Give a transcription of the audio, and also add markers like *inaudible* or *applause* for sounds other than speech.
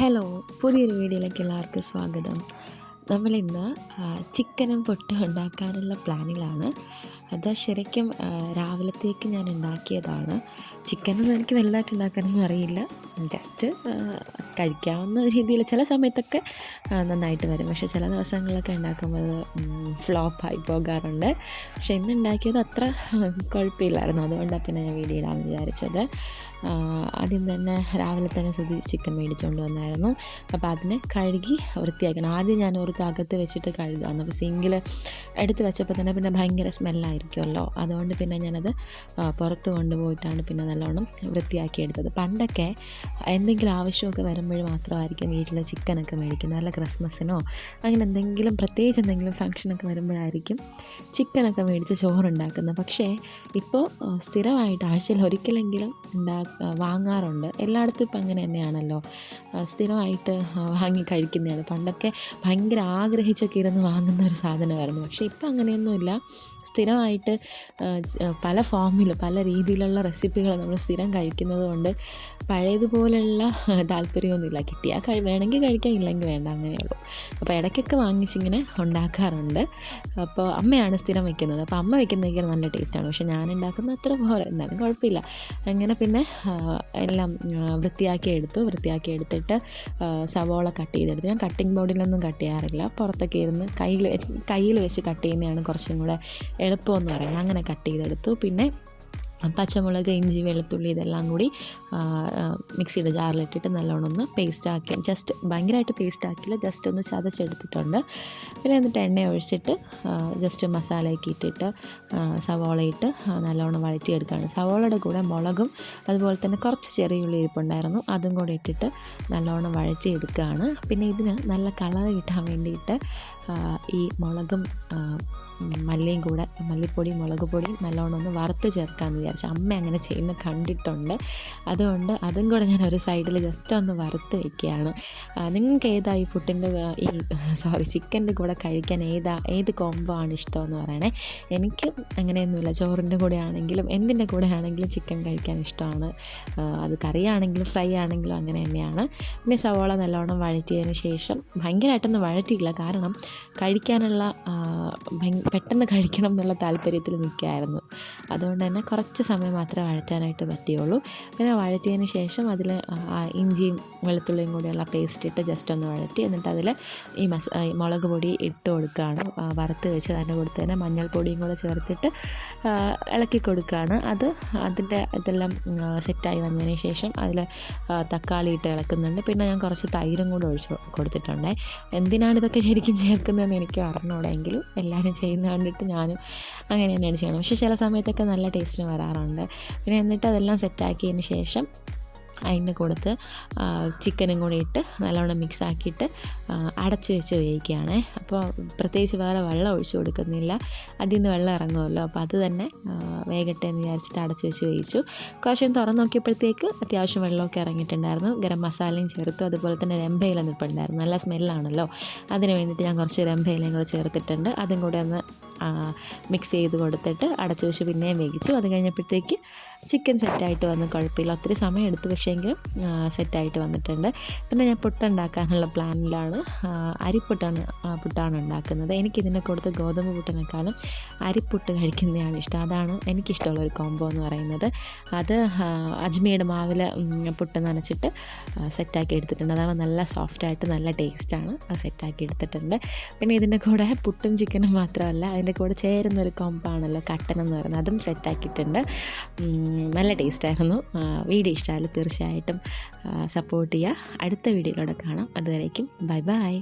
Hello പുതിയൊരു വീഡിയോയിലേക്ക് എല്ലാവർക്കും സ്വാഗതം. നമ്മളിന്ന് ചിക്കനും പൊട്ടും ഉണ്ടാക്കാനുള്ള പ്ലാനിലാണ്. അത് ശരിക്കും രാവിലത്തേക്ക് ഞാൻ ഉണ്ടാക്കിയതാണ്. ചിക്കനൊന്നും എനിക്ക് വലുതായിട്ട് ഉണ്ടാക്കാനൊന്നും അറിയില്ല. ജസ്റ്റ് കഴിക്കാവുന്ന രീതിയിൽ ചില സമയത്തൊക്കെ നന്നായിട്ട് വരും. പക്ഷെ ചില ദിവസങ്ങളിലൊക്കെ ഉണ്ടാക്കുമ്പോൾ ഫ്ലോപ്പായി പോകാറുണ്ട്. പക്ഷെ ഇന്ന് ഉണ്ടാക്കിയത് അത്ര കുഴപ്പമില്ലായിരുന്നു. അതുകൊണ്ടാണ് പിന്നെ ഞാൻ വീഡിയോ വിചാരിച്ചത്. ആദ്യം തന്നെ രാവിലെ തന്നെ സുതി ചിക്കൻ മേടിച്ചുകൊണ്ട് വന്നായിരുന്നു. അപ്പോൾ അതിനെ കഴുകി വൃത്തിയാക്കണം. ആദ്യം ഞാൻ ഓർത്ത് അകത്ത് വെച്ചിട്ട് കഴുകാമെന്ന് അപ്പോൾ സിങ്കിൽ എടുത്ത് വെച്ചപ്പോൾ തന്നെ പിന്നെ ഭയങ്കര സ്മെല്ലായിരിക്കുമല്ലോ. അതുകൊണ്ട് പിന്നെ ഞാനത് പുറത്ത് കൊണ്ടുപോയിട്ടാണ് പിന്നെ നല്ലോണം വൃത്തിയാക്കി എടുത്തത്. പണ്ടൊക്കെ എന്തെങ്കിലും ആവശ്യമൊക്കെ വരുമ്പോൾ മാത്രമായിരിക്കും വീട്ടിൽ ചിക്കനൊക്കെ മേടിക്കുന്നത്. അല്ല ക്രിസ്മസിനോ അങ്ങനെ എന്തെങ്കിലും പ്രത്യേകിച്ച് എന്തെങ്കിലും ഫംഗ്ഷനൊക്കെ വരുമ്പോഴായിരിക്കും ചിക്കനൊക്കെ മേടിച്ച് ചോറുണ്ടാക്കുന്നത്. പക്ഷേ ഇപ്പോൾ സ്ഥിരമായിട്ട് ആഴ്ചയിൽ ഒരിക്കലെങ്കിലും ഉണ്ടാ വാങ്ങാറുണ്ട്. എല്ലായിടത്തും ഇപ്പം അങ്ങനെ തന്നെയാണല്ലോ. സ്ഥിരമായിട്ട് വാങ്ങി കഴിക്കുന്നതാണ്. പണ്ടൊക്കെ ഭയങ്കര ആഗ്രഹിച്ചൊക്കെ ഇരുന്ന് വാങ്ങുന്ന ഒരു സാധനമായിരുന്നു. പക്ഷേ ഇപ്പം അങ്ങനെയൊന്നുമില്ല. സ്ഥിരമായിട്ട് പല ഫോമിൽ പല രീതിയിലുള്ള റെസിപ്പികൾ നമ്മൾ സ്ഥിരം കഴിക്കുന്നത് കൊണ്ട് പഴയതുപോലെയുള്ള *laughs* താല്പര്യമൊന്നുമില്ല. കിട്ടിയാൽ കഴി വേണമെങ്കിൽ കഴിക്കാം ഇല്ലെങ്കിൽ വേണ്ട അങ്ങനെയുള്ളൂ. അപ്പോൾ ഇടയ്ക്കൊക്കെ വാങ്ങിച്ചിങ്ങനെ ഉണ്ടാക്കാറുണ്ട്. അപ്പോൾ അമ്മയാണ് സ്ഥിരം വെക്കുന്നത്. അപ്പോൾ അമ്മ വെക്കുന്നതൊക്കെ നല്ല ടേസ്റ്റാണ്. പക്ഷേ ഞാൻ ഉണ്ടാക്കുന്ന അത്ര പോലെ എന്നാലും കുഴപ്പമില്ല. അങ്ങനെ പിന്നെ എല്ലാം വൃത്തിയാക്കി എടുത്തു. വൃത്തിയാക്കി എടുത്തിട്ട് സവോള കട്ട് ചെയ്തെടുത്തു. ഞാൻ കട്ടിംഗ് ബോർഡിലൊന്നും കട്ട് ചെയ്യാറില്ല. പുറത്തൊക്കെ ഇരുന്ന് കയ്യിൽ കയ്യിൽ വെച്ച് കട്ട് ചെയ്യുന്നതാണ് കുറച്ചും കൂടെ എളുപ്പമെന്ന് പറയുന്നത്. അങ്ങനെ കട്ട് ചെയ്തെടുത്തു. പിന്നെ പച്ചമുളക് ഇഞ്ചി വെളുത്തുള്ളി ഇതെല്ലാം കൂടി മിക്സിയുടെ ജാറിലിട്ടിട്ട് നല്ലോണം ഒന്ന് പേസ്റ്റ് ആക്കി ജസ്റ്റ് ഭയങ്കരമായിട്ട് പേസ്റ്റ് ആക്കിയില്ല ജസ്റ്റ് ഒന്ന് ചതച്ചെടുത്തിട്ടുണ്ട്. പിന്നെ എന്നിട്ട് എണ്ണ ഒഴിച്ചിട്ട് ജസ്റ്റ് മസാലയൊക്കെ ഇട്ടിട്ട് സവോള ഇട്ട് നല്ലോണം വഴറ്റിയെടുക്കുകയാണ് സവോളയുടെ കൂടെ മുളകും അതുപോലെ തന്നെ കുറച്ച് ചെറിയ ഉള്ളി ഇരിപ്പുണ്ടായിരുന്നു അതും കൂടെ ഇട്ടിട്ട് നല്ലോണം വഴറ്റിയെടുക്കുകയാണ് പിന്നെ ഇതിന് നല്ല കളർ കിട്ടാൻ വേണ്ടിയിട്ട് ഈ മുളകും മല്ലിയും കൂടെ മല്ലിപ്പൊടിയും മുളക് പൊടിയും നല്ലോണം ഒന്ന് വറുത്ത് ചേർക്കാമെന്ന് വിചാരിച്ചു. അമ്മ അങ്ങനെ ചെയ്യുന്ന കണ്ടിട്ടുണ്ട്. അതുകൊണ്ട് അതും കൂടെ ഞാൻ ഒരു സൈഡിൽ ജസ്റ്റ് ഒന്ന് വറുത്ത് വയ്ക്കുകയാണ് നിങ്ങൾക്ക് ഏതാ ഈ ഫുഡിന്റെ ഈ സോറി ചിക്കന്റെ കൂടെ കഴിക്കാൻ ഏതാ ഏത് കോംബോ ആണ് ഇഷ്ടമെന്ന് പറയണേ. എനിക്ക് അങ്ങനെയൊന്നുമില്ല. ചോറിന്റെ കൂടെ ആണെങ്കിലും എന്തിന്റെ കൂടെ ആണെങ്കിലും ചിക്കൻ കഴിക്കാൻ ഇഷ്ടമാണ്. അത് കറിയാണെങ്കിലും ഫ്രൈ ആണെങ്കിലും അങ്ങനെ തന്നെയാണ്. പിന്നെ സവോള നല്ലോണം വഴറ്റിയതിന് ശേഷം ഭയങ്കരമായിട്ടൊന്നും വഴറ്റിയില്ല കാരണം കഴിക്കാനുള്ള പെട്ടെന്ന് കഴിക്കണം എന്നുള്ള താല്പര്യത്തിൽ നിൽക്കുകയായിരുന്നു. അതുകൊണ്ട് തന്നെ കുറച്ച് സമയം മാത്രമേ വഴറ്റാനായിട്ട് പറ്റുകയുള്ളൂ പിന്നെ വഴറ്റിയതിന് ശേഷം അതിൽ ഇഞ്ചിയും വെളുത്തുള്ളിയും കൂടിയുള്ള പേസ്റ്റ് ഇട്ട് ജസ്റ്റ് ഒന്ന് വഴറ്റി എന്നിട്ട് അതിൽ ഈ മസ മുളക് പൊടി ഇട്ട് കൊടുക്കുകയാണ്. വറുത്ത് വെച്ച് തന്നെ മഞ്ഞൾപ്പൊടിയും കൂടെ ചേർത്തിട്ട് ഇളക്കി കൊടുക്കുകയാണ്. അത് അതിന്റെ ഇതെല്ലാം സെറ്റായി വന്നതിന് ശേഷം അതിൽ തക്കാളി ഇട്ട് ഇളക്കുന്നുണ്ട്. പിന്നെ ഞാൻ കുറച്ച് തൈരും കൂടെ ഒഴിച്ച് കൊടുത്തിട്ടുണ്ട്. എന്തിനാണ് ഇതൊക്കെ ശരിക്കും ചേർക്കുന്നതെന്ന് എനിക്ക് അറിഞ്ഞൂടെങ്കിലും എല്ലാവരും ചെയ്യുന്ന കണ്ടിട്ട് ഞാനും അങ്ങനെ തന്നെയാണ് ചെയ്യണം പക്ഷേ ചില സമയത്തൊക്കെ നല്ല ടേസ്റ്റിന് വരാറുണ്ട്. പിന്നെ എന്നിട്ട് അതെല്ലാം സെറ്റാക്കിയതിന് ശേഷം അതിന് കൊടുത്ത് ചിക്കനും കൂടി ഇട്ട് നല്ലോണം മിക്സ് ആക്കിയിട്ട് അടച്ച് വെച്ച് വേവിക്കുകയാണ്. അപ്പോൾ പ്രത്യേകിച്ച് വേറെ വെള്ളം ഒഴിച്ചു കൊടുക്കുന്നില്ല. അതിൽ നിന്ന് വെള്ളം ഇറങ്ങുമല്ലോ. അപ്പോൾ അത് തന്നെ വേഗട്ടെ എന്ന് വിചാരിച്ചിട്ട് അടച്ച് വെച്ച് വേവിച്ചു. കുറച്ചും തുറന്ന് നോക്കിയപ്പോഴത്തേക്ക് അത്യാവശ്യം വെള്ളമൊക്കെ ഇറങ്ങിയിട്ടുണ്ടായിരുന്നു. ഗരം മസാലയും ചേർത്തു. അതുപോലെ തന്നെ രംഭയില നിൽപ്പുണ്ടായിരുന്നു നല്ല സ്മെല്ലാണല്ലോ അതിന് വേണ്ടിയിട്ട് ഞാൻ കുറച്ച് രംഭയിലും കൂടെ ചേർത്തിട്ടുണ്ട്. അതും കൂടെ ഒന്ന് മിക്സ് ചെയ്ത് കൊടുത്തിട്ട് അടച്ചു വെച്ച് പിന്നെയും വേവിച്ചു. അത് കഴിഞ്ഞപ്പോഴത്തേക്ക് ചിക്കൻ സെറ്റായിട്ട് വന്ന് കുഴപ്പമില്ല. ഒത്തിരി സമയം എടുത്തു പക്ഷേ പക്ഷേങ്കിൽ സെറ്റായിട്ട് വന്നിട്ടുണ്ട്. പിന്നെ ഞാൻ പുട്ടുണ്ടാക്കാനുള്ള പ്ലാനിലാണ്. അരിപ്പുട്ടാണ് പുട്ടാണ് ഉണ്ടാക്കുന്നത്. എനിക്കിതിന്റെ കൊടുത്ത് ഗോതമ്പ് പുട്ടിനേക്കാളും അരിപ്പുട്ട് കഴിക്കുന്നതാണ് ഇഷ്ടം. അതാണ് എനിക്കിഷ്ടമുള്ള ഒരു കോംബോ എന്ന് പറയുന്നത്. അത് അജ്മീയുടെ മാവിൽ പുട്ട് നനച്ചിട്ട് സെറ്റാക്കി എടുത്തിട്ടുണ്ട്. അതാവുമ്പോൾ നല്ല സോഫ്റ്റായിട്ട് നല്ല ടേസ്റ്റാണ്. അത് സെറ്റാക്കി എടുത്തിട്ടുണ്ട്. പിന്നെ ഇതിന്റെ കൂടെ പുട്ടും ചിക്കനും മാത്രമല്ല അതിന്റെ കൂടെ ചേരുന്നൊരു കോമ്പാണല്ലോ കട്ടൻ എന്ന് പറയുന്നത്. അതും സെറ്റാക്കിയിട്ടുണ്ട്. നല്ല ടേസ്റ്റായിരുന്നു. വീഡിയോ ഇഷ്ടമായാലും തീർച്ചയായിട്ടും സപ്പോർട്ട് ചെയ്യുക. അടുത്ത വീഡിയോയിലൂടെ കാണാം. അതുവരേക്കും ബൈ ബൈ.